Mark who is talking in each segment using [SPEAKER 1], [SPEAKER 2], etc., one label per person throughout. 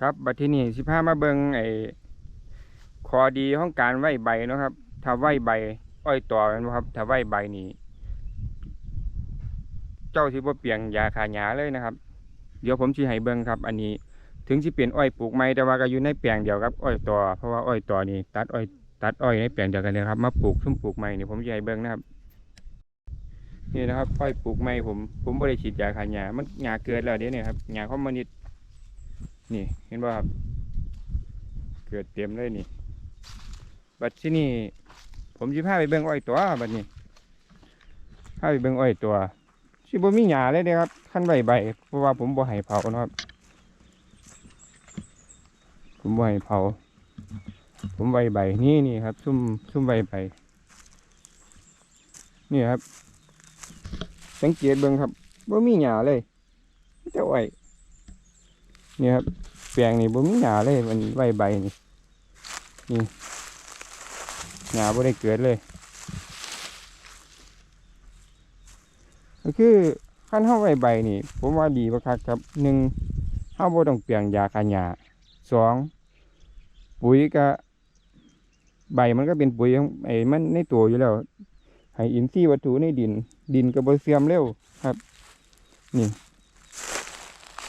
[SPEAKER 1] ครับบัดที่นี่สิพามาเบิงไอ้คอดีของการไหวใบนะครับ ถ้าไหวใบ อ้อยต่อนบ่ครับ ถ้าไหวใบนี่เจ้าสิบ่เปลียงยาขาหญ้าเลยนะครับ เดี๋ยวผมสิให้เบิงครับ อันนี้ถึงสิเป็นอ้อยปลูกใหม่แต่ว่าก็อยู่ในแปลงเดียวกับอ้อยต่อเพราะว่าอ้อยต่อนี่ตัดอ้อยตัดอ้อยในแปลงเดียวกันเลยครับ มาปลูกซุ่มปลูกใหม่นี่ผมจะให้เบิงนะครับนี่นะครับอ้อยปลูกใหม่ผมผมบ่ได้ฉีดยาขาหญ้ามันหญ้าเกิดแล้วเดี๋ยวนี้ครับหญ้าคอมมิวนิต นี่เห็นบ่ครับ เกิดเต็มเลยนี่ บัดที่นี่ผมสิพาไปเบิ่งอ้อยตัวบัดนี้พาไปเบิ่งอ้อยตัวสิบมีหญ้าเลยเด้ครับคันใบใบเพราะว่าผมบ่ให้เผานะครับ ผมบ่ให้เผา ผมใบใบนี่นี่ครับ ซุ่มซุ่มใบใบนี่ครับ สังเกตเบิ่งครับบ่มีหญ้าเลยมีแต่อ้อย นี่ครับแปลงนี่บ่มีหญ้าเลยมันใบใบนี่นี่หญ้าบ่ได้เกิดเลย ก็คือขั้นเฮาไว้ใบนี่ ผมว่าดีบ่คักครับหนึ่งเฮาบ่ต้องเปลี่ยงยาฆ่าหญ้าสองปุ๋ยก็ใบมันก็เป็นปุ๋ยของไอ้มันในตัวอยู่แล้วให้อินทรีย์วัตถุในดิน ดินก็บ่เสื่อมเร็วครับ นี่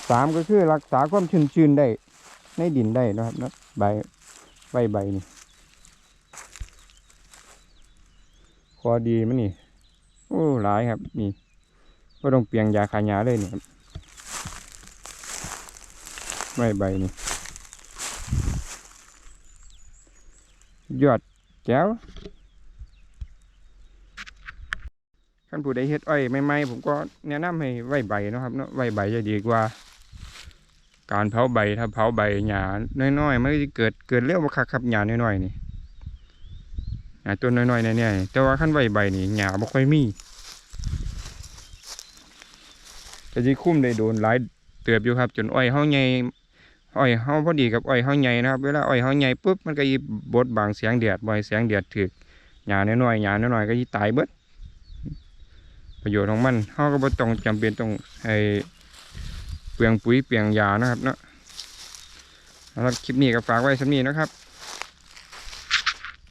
[SPEAKER 1] สามก็คือรักษาความชื้นชื้นได้ ในดินได้นะครับนะใบใบใบนี่คอดีมันนี่ โอ้หลายครับ นี่ก็ต้องเปลียงยาขายาเลยนี่ครับใบใบนี่ยอดแก้วท่านผู้ใดเฮ็ดอ้อยใหม่ๆผมก็แนะนำให้ไว้ใบนะครับเนาะไว้ใบจะดีกว่า การเผาใบถ้าเผาใบหญ้าน้อยๆมันก็จะเกิดเกิดเร็วบ่คักครับหญ้าน้อยๆนี่หญ้าต้นน้อยๆเนี่ยแต่ว่าขั้นใบใบนี่หญ้าบ่ค่อยมีก็สิคุ้มได้โดนหลายเติบอยู่ครับ จนอ้อยเฮาใหญ่อ้อยเฮาพอดีกับอ้อยเฮาใหญ่นะครับ เวลาอ้อยเฮาใหญ่ปุ๊บมันก็สิบดบังแสงแดดบ่ให้แสงแดดถึกหญ้าน้อยๆหญ้าน้อยๆก็สิตายเบิดประโยชน์ของมันเฮาก็บ่ต้องจำเป็นต้องให้ เปลืองปุ๋ยเปลืองยานะครับเนาะสำหรับคลิปนี้ก็ฝากไว้สำนี้นะครับ